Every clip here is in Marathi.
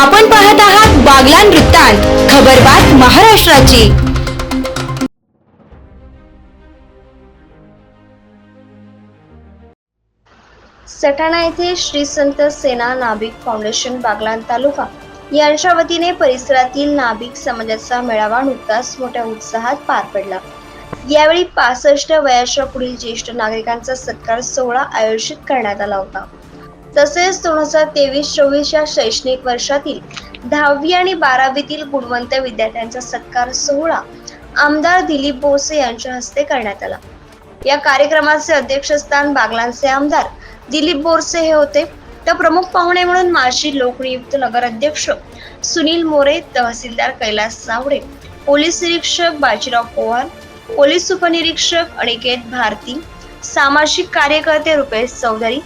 आपण पाहत आहात बागलान वृत्तांत खबरबात महाराष्ट्राची. सटाणा येथे श्री संत सेना नाभिक फाउंडेशन बागलान तालुका. यांच्या वतीने परिसरातील नाभिक समाजाचा मेळावा नुकताच मोठ्या उत्साहात पार पडला. यावेळी पासष्ट वयाच्या पुढील ज्येष्ठ नागरिकांचा सत्कार सोहळा आयोजित करण्यात आला होता. तसेच दोन हजार तेवीस चोवीस या शैक्षणिक वर्षातील दहावी आणि बारावीतील गुणवंत विद्यार्थ्यांचा सत्कार सोहळा आमदार दिलीप बोसे यांच्या हस्ते करण्यात आला. या कार्यक्रमाचे अध्यक्षस्थान बागलांचे आमदार दिलीप बोरसे हे होते. तर प्रमुख पाहुणे म्हणून माजी लोकनियुक्त नगराध्यक्ष सुनील मोरे तहसीलदार कैलास सावडे पोलीस निरीक्षक बाजीराव पवार पोलीस उपनिरीक्षक अनिकेत भारती सामाजिक कार्यकर्ते रुपेश चौधरी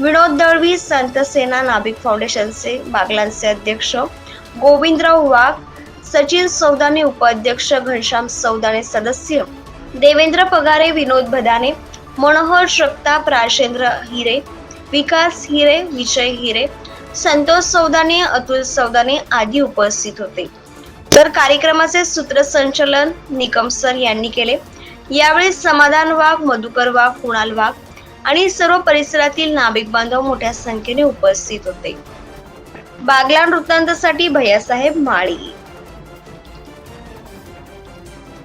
विनोद दळवी संत सेना नाभिक फाउंडेशनचे बागलांचे अध्यक्ष गोविंदराव वाघ सचिन सौदाने उपाध्यक्ष घनश्याम सौदाने सदस्य देवेंद्र पगारे विनोद भदाने मनोहर जगताप राजेंद्र हिरे विकास हिरे विजय हिरे संतोष सौदाने अतुल सौदाने आदी उपस्थित होते. तर कार्यक्रमाचे सूत्रसंचलन निकम सर यांनी केले. यावेळी समाधान वाघ मधुकर वाघ कुणाल वाघ आणि सर्व परिसरातील नाभिक बांधव मोठ्या संख्येने उपस्थित होते. बागलाण वृत्तांतासाठी भैयासाहेब माळी.